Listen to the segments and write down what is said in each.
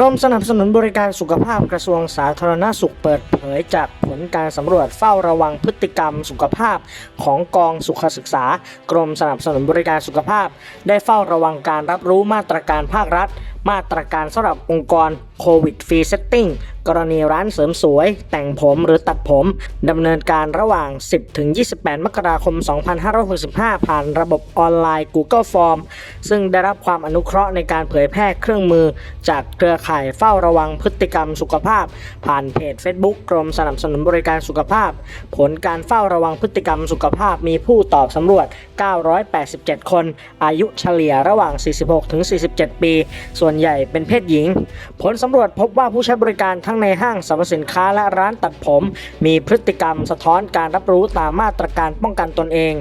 รมสนับสนุนบริการสุขภาพกระทรวงสาธารณสุขเปิดเผยจากผลการสำรวจเฝ้าระวังพฤติกรรมสุขภาพของกองสุขศึกษา กรมสนับสนุนบริการสุขภาพ ได้เฝ้าระวังการรับรู้มาตรการภาครัฐ มาตรการสำหรับองค์กรโควิดฟรีเซตติ้งกรณีร้านเสริมสวย แต่งผมหรือตัดผม ดำเนินการระหว่าง 10-28 มกราคม 2565 ผ่านระบบออนไลน์ Google Form ซึ่งได้รับความอนุเคราะห์ในการเผยแพร่เครื่องมือ จากเครือข่ายเฝ้าระวังพฤติกรรมสุขภาพ ผ่านเพจ Facebook กรมสนับสนุนบริการสุขภาพ ผลการเฝ้าระวังพฤติกรรมสุขภาพมีผู้ตอบสำรวจ 987 คน อายุเฉลี่ยระหว่าง 46-47 ปี ส่วนใหญ่เป็นเพศหญิง ผลสำรวจพบว่าผู้ใช้บริการทั้งในห้างสรรพสินค้าและร้านตัดผม มีพฤติกรรมสะท้อนการรับรู้ตามมาตรการป้องกันตนเอง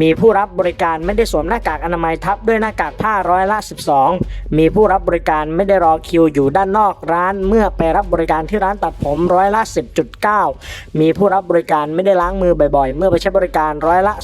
มีผู้รับบริการไม่ได้สวมหน้ากากอนามัยทับด้วยหน้ากากผ้าร้อยละ 12 มีผู้รับบริการไม่ได้รอคิวอยู่ด้านนอกร้านเมื่อไปรับบริการที่ร้านตัดผมร้อยละ 10.9 มีผู้รับบริการไม่ได้ล้างมือบ่อยๆ เมื่อไปใช้บริการร้อยละ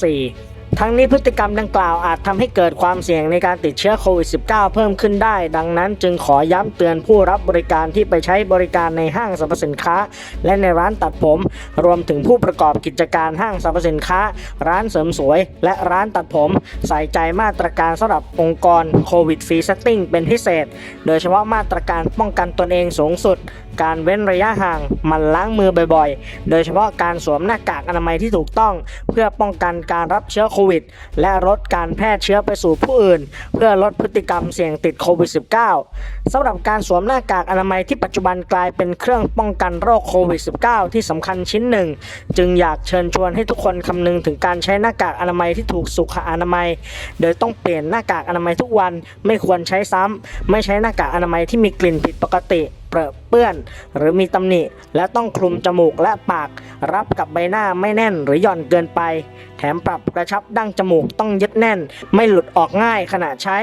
2.4 ทั้งนี้พฤติกรรมดังกล่าวอาจทำให้เกิดความเสี่ยงในการติดเชื้อโควิด -19 เพิ่มขึ้นได้ ดังนั้นจึงขอย้ำเตือนผู้รับบริการที่ไปใช้บริการในห้างสรรพสินค้า และในร้านตัดผม รวมถึงผู้ประกอบกิจการห้างสรรพสินค้า ร้านเสริมสวย และร้านตัดผม ใส่ใจมาตรการสำหรับองค์กรโควิดฟรีเซตติ้งเป็นพิเศษ โดยเฉพาะมาตรการป้องกันตนเองสูงสุด การเว้นระยะห่างมันล้างมือบ่อยๆ โดยเฉพาะการสวมหน้ากากอนามัยที่ถูกต้อง เพื่อป้องกันการรับเชื้อโควิดและลดการแพร่เชื้อไปสู่ผู้อื่น เพื่อลดพฤติกรรมเสี่ยงติดโควิด -19 สำหรับการสวมหน้ากากอนามัยที่ปัจจุบันกลายเป็นเครื่องป้องกันโรคโควิด -19 ที่สำคัญชิ้นหนึ่ง จึงอยากเชิญชวนให้ทุกคนคำนึงถึงการใช้หน้ากากอนามัยที่ถูกสุขอนามัย โดยต้องเปลี่ยนหน้ากากอนามัยทุกวัน ไม่ควรใช้ซ้ำไม่ใช้หน้ากากอนามัยที่มีกลิ่นผิดปกติเปรอะเปื้อน หรือมีตำหนิ และต้องคลุมจมูกและปาก รับกับใบหน้าไม่แน่นหรือหย่อนเกินไป แถมปรับกระชับดั้งจมูกต้องยึดแน่น ไม่หลุดออกง่ายขณะใช้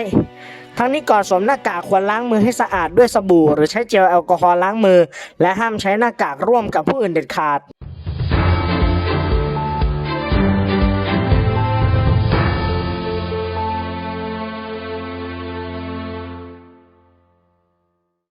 ทั้งนี้ก่อนสวมหน้ากากควรล้างมือให้สะอาดด้วยสบู่ หรือใช้เจลแอลกอฮอล์ล้างมือ และห้ามใช้หน้ากากร่วมกับผู้อื่นเด็ดขาด